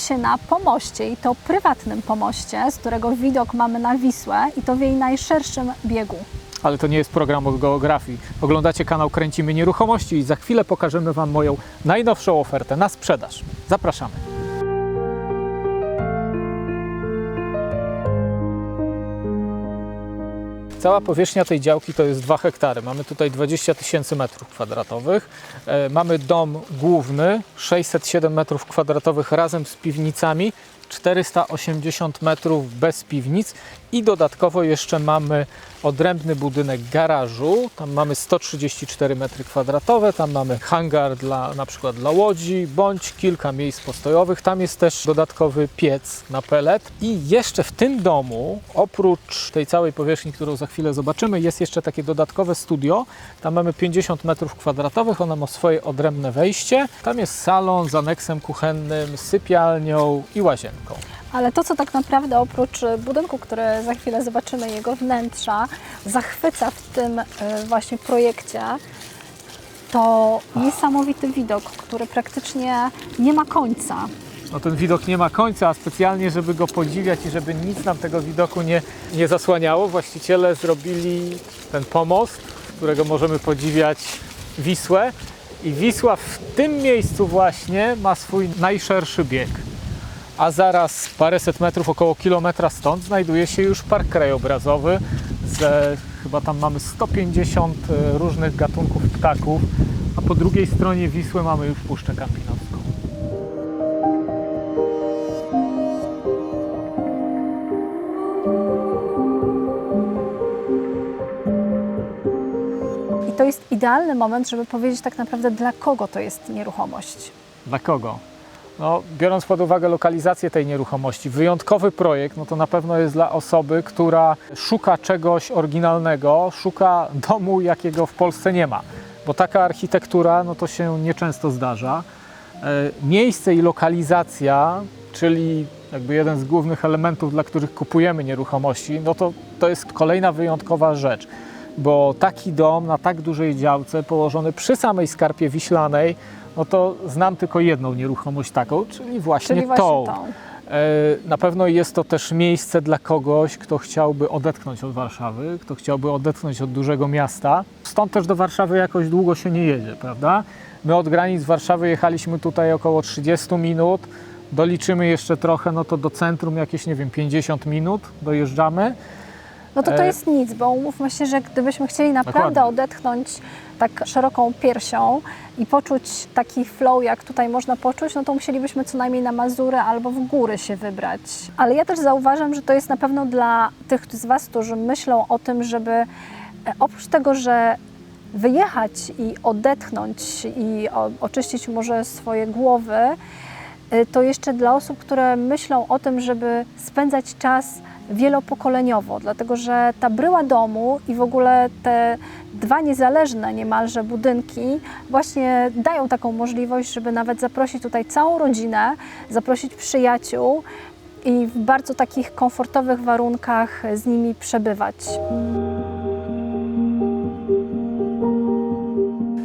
Się na pomoście i to prywatnym pomoście, z którego widok mamy na Wisłę i to w jej najszerszym biegu. Ale to nie jest program o geografii. Oglądacie kanał Kręcimy Nieruchomości i za chwilę pokażemy Wam moją najnowszą ofertę na sprzedaż. Zapraszamy. Cała powierzchnia tej działki to jest 2 hektary. Mamy tutaj 20 tysięcy metrów kwadratowych. E, Mamy dom główny 607 metrów kwadratowych razem z piwnicami, 480 metrów bez piwnic i dodatkowo jeszcze mamy odrębny budynek garażu. Tam mamy 134 metry kwadratowe, tam mamy hangar dla na przykład dla łodzi, bądź kilka miejsc postojowych. Tam jest też dodatkowy piec na pelet i jeszcze w tym domu, oprócz tej całej powierzchni, którą za chwilę zobaczymy, jest jeszcze takie dodatkowe studio. Tam mamy 50 metrów kwadratowych, ono ma swoje odrębne wejście. Tam jest salon z aneksem kuchennym, sypialnią i łazienką. Ale to, co tak naprawdę oprócz budynku, który za chwilę zobaczymy, jego wnętrza, zachwyca w tym e, właśnie projekcie, to niesamowity widok, który praktycznie nie ma końca. No ten widok nie ma końca, a specjalnie, żeby go podziwiać i żeby nic nam tego widoku nie, nie zasłaniało, właściciele zrobili ten pomost, którego możemy podziwiać Wisłę. I Wisła w tym miejscu właśnie ma swój najszerszy bieg. A zaraz paręset metrów, około kilometra stąd znajduje się już park krajobrazowy. Z, chyba tam mamy 150 różnych gatunków ptaków, a po drugiej stronie Wisły mamy już Puszczę Kampinowską. I to jest idealny moment, żeby powiedzieć tak naprawdę, dla kogo to jest nieruchomość. Dla kogo? No, biorąc pod uwagę lokalizację tej nieruchomości, wyjątkowy projekt, no to na pewno jest dla osoby, która szuka czegoś oryginalnego, szuka domu, jakiego w Polsce nie ma. Bo taka architektura, no to się nieczęsto zdarza. E, Miejsce i lokalizacja, czyli jakby jeden z głównych elementów, dla których kupujemy nieruchomości, no to, to jest kolejna wyjątkowa rzecz. Bo taki dom na tak dużej działce, położony przy samej skarpie wiślanej, no to znam tylko jedną nieruchomość taką, czyli właśnie Czyli właśnie tą. tą. E, Na pewno jest to też miejsce dla kogoś, kto chciałby odetchnąć od Warszawy, kto chciałby odetchnąć od dużego miasta. Stąd też do Warszawy jakoś długo się nie jedzie, prawda? My od granic Warszawy jechaliśmy tutaj około 30 minut. Doliczymy jeszcze trochę, no to do centrum jakieś, nie wiem, 50 minut dojeżdżamy. No to to E, jest nic, bo umówmy się, że gdybyśmy chcieli naprawdę Dokładnie. odetchnąć tak szeroką piersią i poczuć taki flow, jak tutaj można poczuć, no to musielibyśmy co najmniej na Mazury albo w góry się wybrać. Ale ja też zauważam, że to jest na pewno dla tych z Was, którzy myślą o tym, żeby e, oprócz tego, że wyjechać i odetchnąć i oczyścić może swoje głowy, to jeszcze dla osób, które myślą o tym, żeby spędzać czas wielopokoleniowo, dlatego że ta bryła domu i w ogóle te dwa niezależne niemalże budynki właśnie dają taką możliwość, żeby nawet zaprosić tutaj całą rodzinę, zaprosić przyjaciół i w bardzo takich komfortowych warunkach z nimi przebywać.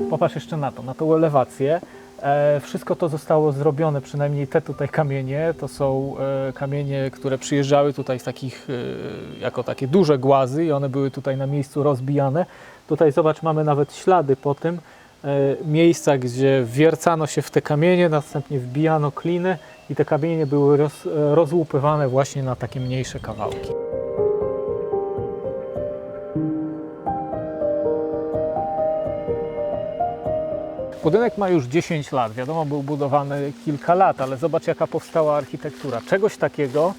Popatrz jeszcze na to, na tą elewację. E, wszystko to zostało zrobione, przynajmniej te tutaj kamienie, to są e, kamienie, które przyjeżdżały tutaj z takich, e, jako takie duże głazy i one były tutaj na miejscu rozbijane. Tutaj zobacz, mamy nawet ślady po tym, miejsca, gdzie wiercano się w te kamienie, następnie wbijano kliny i te kamienie były roz, rozłupywane właśnie na takie mniejsze kawałki. Budynek ma już 10 lat. Wiadomo, był budowany kilka lat, ale zobacz, jaka powstała architektura. Czegoś takiego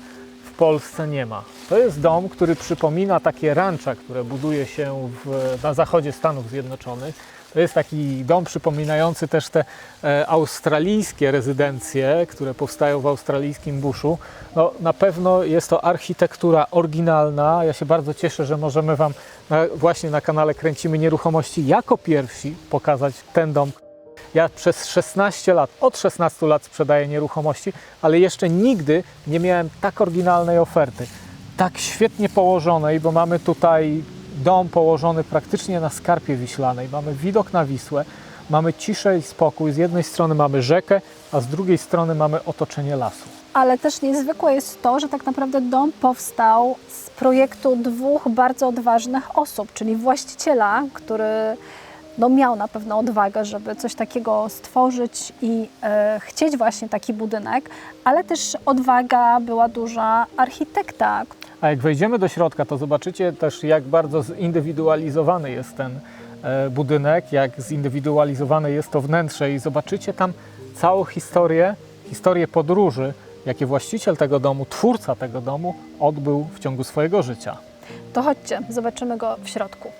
w Polsce nie ma. To jest dom, który przypomina takie rancza, które buduje się w, na zachodzie Stanów Zjednoczonych. To jest taki dom przypominający też te e, australijskie rezydencje, które powstają w australijskim buszu. No, na pewno jest to architektura oryginalna. Ja się bardzo cieszę, że możemy Wam na, właśnie na kanale Kręcimy Nieruchomości jako pierwsi pokazać ten dom, ja przez 16 lat, od 16 lat sprzedaję nieruchomości, ale jeszcze nigdy nie miałem tak oryginalnej oferty, tak świetnie położonej, bo mamy tutaj dom położony praktycznie na skarpie wiślanej, mamy widok na Wisłę, mamy ciszę i spokój. Z jednej strony mamy rzekę, a z drugiej strony mamy otoczenie lasu. Ale też niezwykłe jest to, że tak naprawdę dom powstał z projektu dwóch bardzo odważnych osób, czyli właściciela, który no, miał na pewno odwagę, żeby coś takiego stworzyć i e, chcieć właśnie taki budynek, ale też odwaga była duża architekta, A jak wejdziemy do środka, to zobaczycie też, jak bardzo zindywidualizowany jest ten e, budynek, jak zindywidualizowane jest to wnętrze i zobaczycie tam całą historię, historię podróży, jakie właściciel tego domu, twórca tego domu odbył w ciągu swojego życia. To chodźcie, zobaczymy go w środku.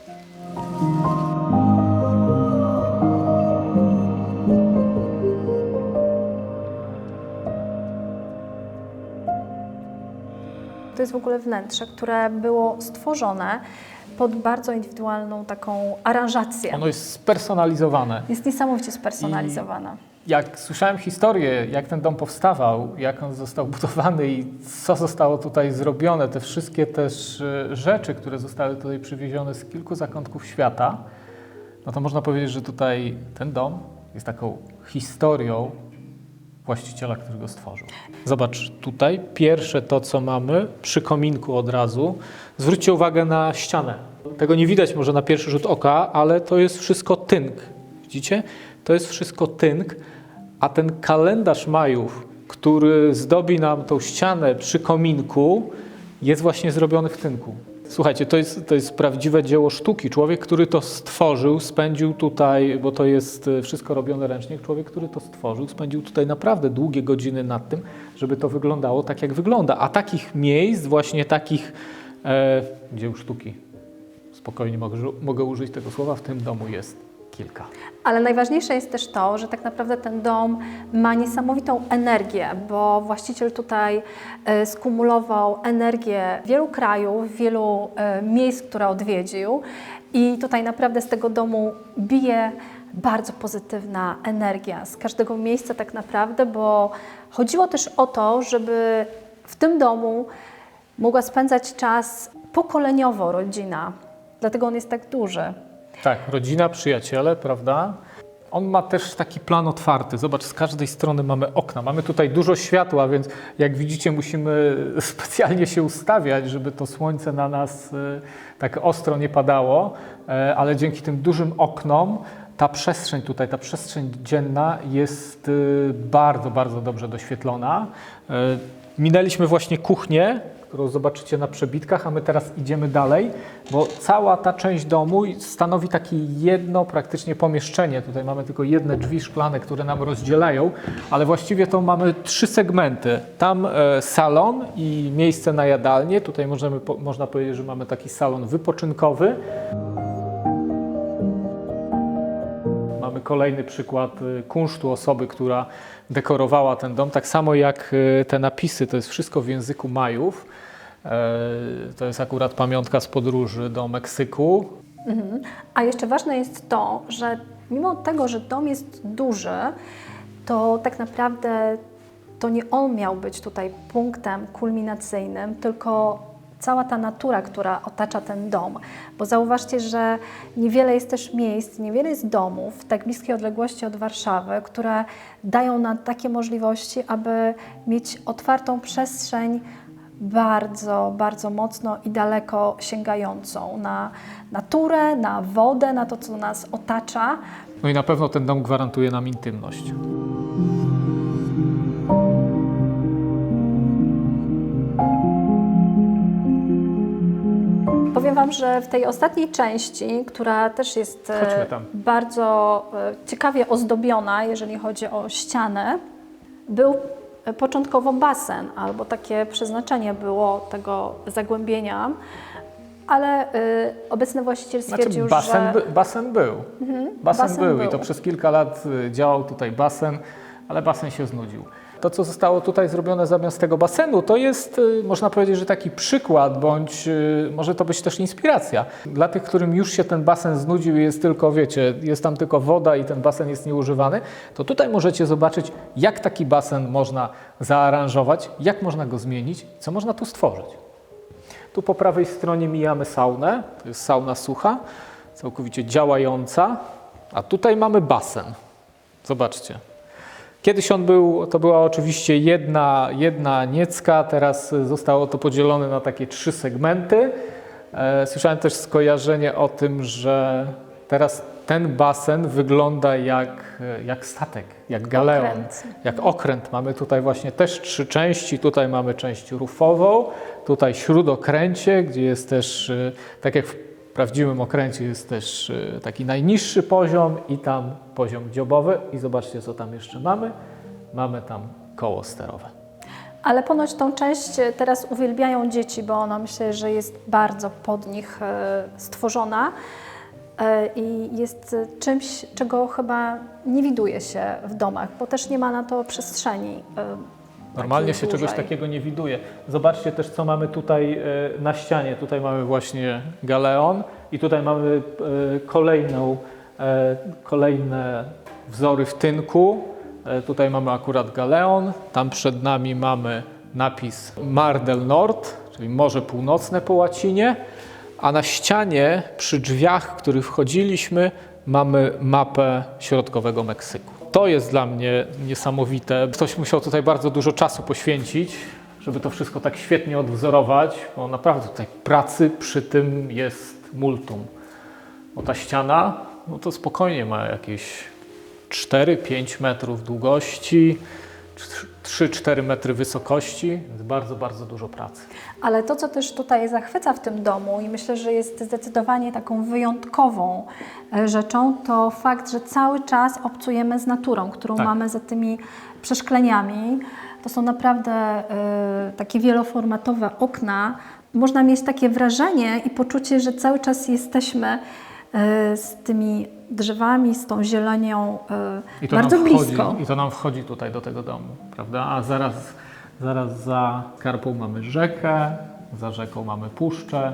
To jest w ogóle wnętrze, które było stworzone pod bardzo indywidualną taką aranżację. Ono jest spersonalizowane. Jest niesamowicie spersonalizowane. Jak słyszałem historię, jak ten dom powstawał, jak on został budowany i co zostało tutaj zrobione, te wszystkie też e, rzeczy, które zostały tutaj przywiezione z kilku zakątków świata, no to można powiedzieć, że tutaj ten dom jest taką historią właściciela, który go stworzył. Zobacz, tutaj pierwsze to, co mamy przy kominku od razu. Zwróćcie uwagę na ścianę. Tego nie widać może na pierwszy rzut oka, ale to jest wszystko tynk. Widzicie? To jest wszystko tynk, a ten kalendarz Majów, który zdobi nam tą ścianę przy kominku, jest właśnie zrobiony w tynku. Słuchajcie, to jest, to jest prawdziwe dzieło sztuki. Człowiek, który to stworzył, spędził tutaj, bo to jest e, wszystko robione ręcznie, człowiek, który to stworzył, spędził tutaj naprawdę długie godziny nad tym, żeby to wyglądało tak, jak wygląda. A takich miejsc, właśnie takich e, dzieł sztuki, spokojnie mogę, mogę użyć tego słowa, w tym domu jest kilka. Ale najważniejsze jest też to, że tak naprawdę ten dom ma niesamowitą energię, bo właściciel tutaj e, skumulował energię wielu krajów, wielu e, miejsc, które odwiedził i tutaj naprawdę z tego domu bije bardzo pozytywna energia z każdego miejsca tak naprawdę, bo chodziło też o to, żeby w tym domu mogła spędzać czas pokoleniowo rodzina. Dlatego on jest tak duży. Tak, rodzina, przyjaciele, prawda? On ma też taki plan otwarty. Zobacz, z każdej strony mamy okna. Mamy tutaj dużo światła, więc jak widzicie, musimy specjalnie się ustawiać, żeby to słońce na nas e, tak ostro nie padało, E, ale dzięki tym dużym oknom ta przestrzeń tutaj, ta przestrzeń dzienna jest e, bardzo, bardzo dobrze doświetlona. Minęliśmy właśnie kuchnię, którą zobaczycie na przebitkach, a my teraz idziemy dalej, bo cała ta część domu stanowi takie jedno praktycznie pomieszczenie. Tutaj mamy tylko jedne drzwi szklane, które nam rozdzielają, ale właściwie to mamy trzy segmenty. Tam e, salon i miejsce na jadalnię. Tutaj możemy, można powiedzieć, że mamy taki salon wypoczynkowy. Mamy kolejny przykład y, kunsztu osoby, która dekorowała ten dom. Tak samo jak y, te napisy, to jest wszystko w języku Majów. E, To jest akurat pamiątka z podróży do Meksyku. A jeszcze ważne jest to, że mimo tego, że dom jest duży, to tak naprawdę to nie on miał być tutaj punktem kulminacyjnym, tylko cała ta natura, która otacza ten dom. Bo zauważcie, że niewiele jest też miejsc, niewiele jest domów w tak bliskiej odległości od Warszawy, które dają nam takie możliwości, aby mieć otwartą przestrzeń bardzo, bardzo mocno i daleko sięgającą na naturę, na wodę, na to, co nas otacza. No i na pewno ten dom gwarantuje nam intymność. Wam, że w tej ostatniej części, która też jest e, bardzo e, ciekawie ozdobiona, jeżeli chodzi o ścianę, był e, początkowo basen, albo takie przeznaczenie było tego zagłębienia, ale e, obecny właściciel stwierdził, Znaczy basen, że... basen był. basen, basen był i był. to przez kilka lat y, działał tutaj basen, ale basen się znudził. To, co zostało tutaj zrobione zamiast tego basenu, to jest, y, można powiedzieć, że taki przykład, bądź y, może to być też inspiracja. Dla tych, którym już się ten basen znudził i jest tylko, wiecie, jest tam tylko woda i ten basen jest nieużywany, to tutaj możecie zobaczyć, jak taki basen można zaaranżować, jak można go zmienić, co można tu stworzyć. Tu po prawej stronie mijamy saunę. To jest sauna sucha, całkowicie działająca. A tutaj mamy basen. Zobaczcie. Kiedyś on był, to była oczywiście jedna, jedna niecka, teraz zostało to podzielone na takie trzy segmenty. E, Słyszałem też skojarzenie o tym, że teraz ten basen wygląda jak, jak statek, jak galeon, Okręt. jak okręt. Mamy tutaj właśnie też trzy części. Tutaj mamy część rufową, tutaj śródokręcie, gdzie jest też, e, tak jak w prawdziwym okręcie, jest też e, taki najniższy poziom i tam poziom dziobowy. I zobaczcie, co tam jeszcze mamy. Mamy tam koło sterowe. Ale ponoć tą część e, teraz uwielbiają dzieci, bo ona myślę, że jest bardzo pod nich e, stworzona i jest czymś, czego chyba nie widuje się w domach, bo też nie ma na to przestrzeni. Normalnie się czegoś takiego nie widuje. Zobaczcie też, co mamy tutaj e, na ścianie. Tutaj mamy właśnie galeon i tutaj mamy e, kolejną, e, kolejne wzory w tynku. Tutaj mamy akurat galeon. Tam przed nami mamy napis Mar del Nord, czyli Morze Północne po łacinie. A na ścianie, przy drzwiach, w których wchodziliśmy, mamy mapę środkowego Meksyku. To jest dla mnie niesamowite. Ktoś musiał tutaj bardzo dużo czasu poświęcić, żeby to wszystko tak świetnie odwzorować, bo naprawdę tutaj pracy przy tym jest multum. Bo ta ściana, no to spokojnie ma jakieś 4-5 metrów długości, 3-4 metry wysokości, bardzo, bardzo dużo pracy. Ale to, co też tutaj zachwyca w tym domu i myślę, że jest zdecydowanie taką wyjątkową e, rzeczą, to fakt, że cały czas obcujemy z naturą, którą Tak. mamy za tymi przeszkleniami. To są naprawdę e, takie wieloformatowe okna. Można mieć takie wrażenie i poczucie, że cały czas jesteśmy e, z tymi drzewami, z tą zielenią e, bardzo nam blisko. Wchodzi, I to nam wchodzi tutaj do tego domu, prawda? A zaraz, zaraz za Karpą mamy rzekę, za rzeką mamy puszczę.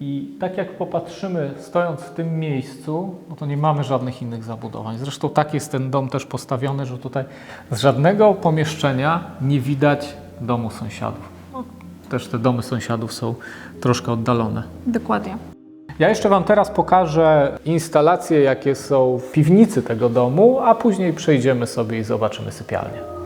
I tak jak popatrzymy, stojąc w tym miejscu, no to nie mamy żadnych innych zabudowań. Zresztą tak jest ten dom też postawiony, że tutaj z żadnego pomieszczenia nie widać domu sąsiadów. No, też te domy sąsiadów są troszkę oddalone. Dokładnie. Ja jeszcze Wam teraz pokażę instalacje, jakie są w piwnicy tego domu, a później przejdziemy sobie i zobaczymy sypialnię.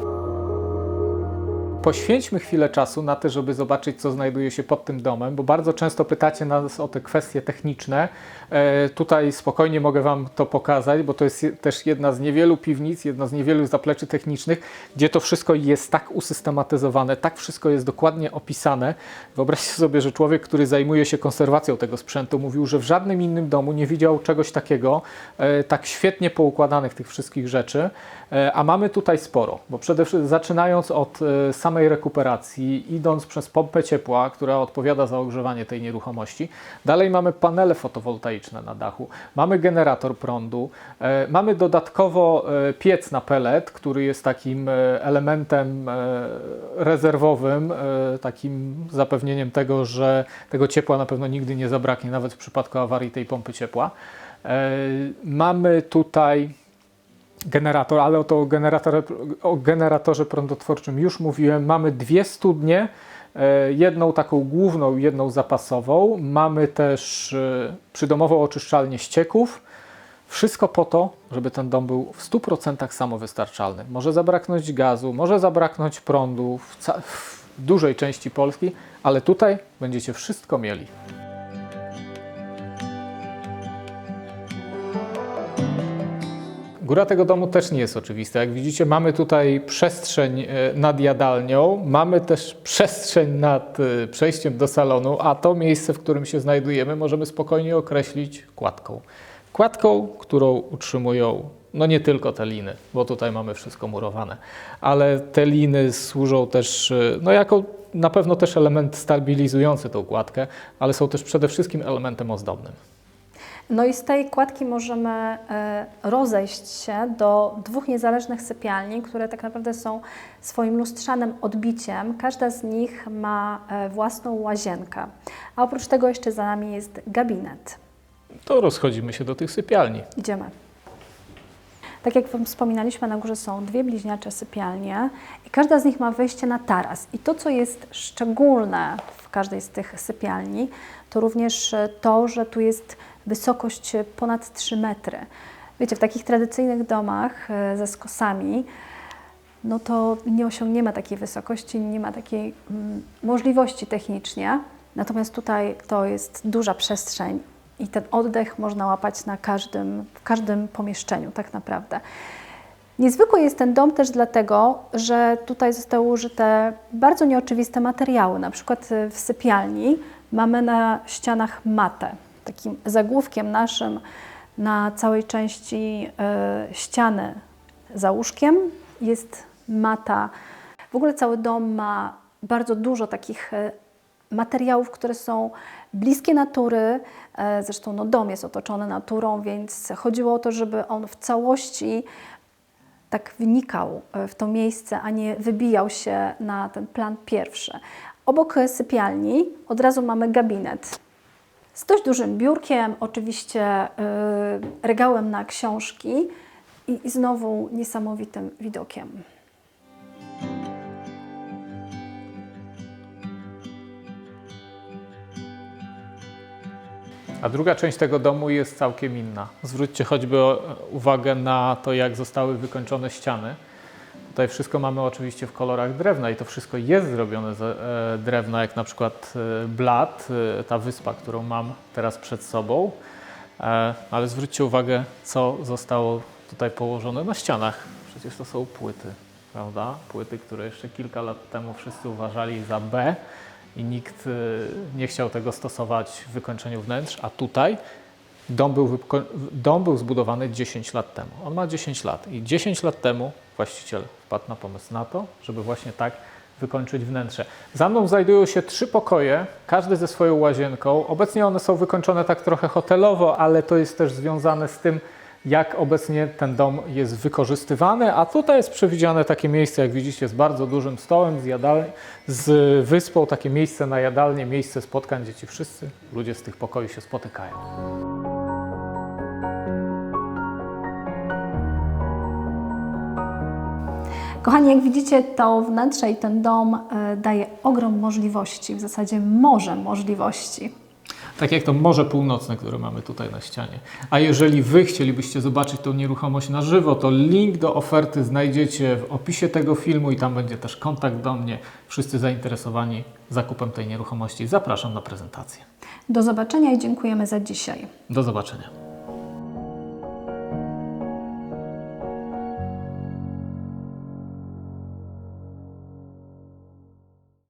Poświęćmy chwilę czasu na to, żeby zobaczyć, co znajduje się pod tym domem, bo bardzo często pytacie nas o te kwestie techniczne. E, tutaj spokojnie mogę Wam to pokazać, bo to jest je- też jedna z niewielu piwnic, jedna z niewielu zapleczy technicznych, gdzie to wszystko jest tak usystematyzowane, tak wszystko jest dokładnie opisane. Wyobraźcie sobie, że człowiek, który zajmuje się konserwacją tego sprzętu, mówił, że w żadnym innym domu nie widział czegoś takiego, e, tak świetnie poukładanych tych wszystkich rzeczy. E, A mamy tutaj sporo, bo przede wszystkim zaczynając od e, samej rekuperacji, idąc przez pompę ciepła, która odpowiada za ogrzewanie tej nieruchomości, dalej mamy panele fotowoltaiczne na dachu, mamy generator prądu, e, mamy dodatkowo e, piec na pelet, który jest takim e, elementem rezerwowym, takim zapewnieniem tego, że tego ciepła na pewno nigdy nie zabraknie, nawet w przypadku awarii tej pompy ciepła. Mamy tutaj generator, ale o, to generatorze, o generatorze prądotwórczym już mówiłem. Mamy dwie studnie, e, jedną taką główną, jedną zapasową. Mamy też e, przydomową oczyszczalnię ścieków. Wszystko po to, żeby ten dom był w 100% samowystarczalny. Może zabraknąć gazu, może zabraknąć prądu w, w dużej części Polski, ale tutaj będziecie wszystko mieli. Góra tego domu też nie jest oczywista. Jak widzicie, mamy tutaj przestrzeń e, nad jadalnią, mamy też przestrzeń nad e, przejściem do salonu, a to miejsce, w którym się znajdujemy, możemy spokojnie określić kładką. Kładką, którą utrzymują no nie tylko te liny, bo tutaj mamy wszystko murowane, ale te liny służą też e, no jako na pewno też element stabilizujący tą kładkę, ale są też przede wszystkim elementem ozdobnym. No i z tej kładki możemy e, rozejść się do dwóch niezależnych sypialni, które tak naprawdę są swoim lustrzanym odbiciem. Każda z nich ma e, własną łazienkę. A oprócz tego jeszcze za nami jest gabinet. To rozchodzimy się do tych sypialni. Idziemy. Tak jak Wam wspominaliśmy, na górze są dwie bliźniacze sypialnie i każda z nich ma wyjście na taras. I to, co jest szczególne w każdej z tych sypialni, to również to, że tu jest wysokość ponad 3 metry. Wiecie, w takich tradycyjnych domach e, ze skosami, no to nie osiągniemy takiej wysokości, nie ma takiej mm, możliwości technicznie. Natomiast tutaj to jest duża przestrzeń i ten oddech można łapać na każdym, w każdym pomieszczeniu tak naprawdę. Niezwykły jest ten dom też dlatego, że tutaj zostały użyte bardzo nieoczywiste materiały. Na przykład y, w sypialni mamy na ścianach matę. Takim zagłówkiem naszym na całej części y, ściany za łóżkiem jest mata. W ogóle cały dom ma bardzo dużo takich y, materiałów, które są bliskie natury. E, Zresztą no, dom jest otoczony naturą, więc chodziło o to, żeby on w całości tak wnikał e, w to miejsce, a nie wybijał się na ten plan pierwszy. Obok sypialni od razu mamy gabinet z dość dużym biurkiem, oczywiście y, regałem na książki i, i znowu niesamowitym widokiem. A druga część tego domu jest całkiem inna. Zwróćcie choćby uwagę na to, jak zostały wykończone ściany. Tutaj wszystko mamy oczywiście w kolorach drewna i to wszystko jest zrobione z e, drewna, jak na przykład e, blat, e, ta wyspa, którą mam teraz przed sobą. Ale zwróćcie uwagę, co zostało tutaj położone na ścianach. Przecież to są płyty, prawda? Płyty, które jeszcze kilka lat temu wszyscy uważali za B i nikt nie chciał tego stosować w wykończeniu wnętrz, a tutaj Dom był, dom był zbudowany 10 lat temu. On ma 10 lat i 10 lat temu właściciel wpadł na pomysł na to, żeby właśnie tak wykończyć wnętrze. Za mną znajdują się trzy pokoje, każdy ze swoją łazienką. Obecnie one są wykończone tak trochę hotelowo, ale to jest też związane z tym, jak obecnie ten dom jest wykorzystywany, a tutaj jest przewidziane takie miejsce, jak widzicie, z bardzo dużym stołem, z, jadal- z wyspą, takie miejsce na jadalnię, miejsce spotkań, gdzie ci wszyscy ludzie z tych pokoi się spotykają. Kochani, jak widzicie, to wnętrze i ten dom e, daje ogrom możliwości, w zasadzie morze możliwości. Tak jak to Morze Północne, które mamy tutaj na ścianie. A jeżeli Wy chcielibyście zobaczyć tą nieruchomość na żywo, to link do oferty znajdziecie w opisie tego filmu i tam będzie też kontakt do mnie. Wszyscy zainteresowani zakupem tej nieruchomości zapraszam na prezentację. Do zobaczenia i dziękujemy za dzisiaj. Do zobaczenia.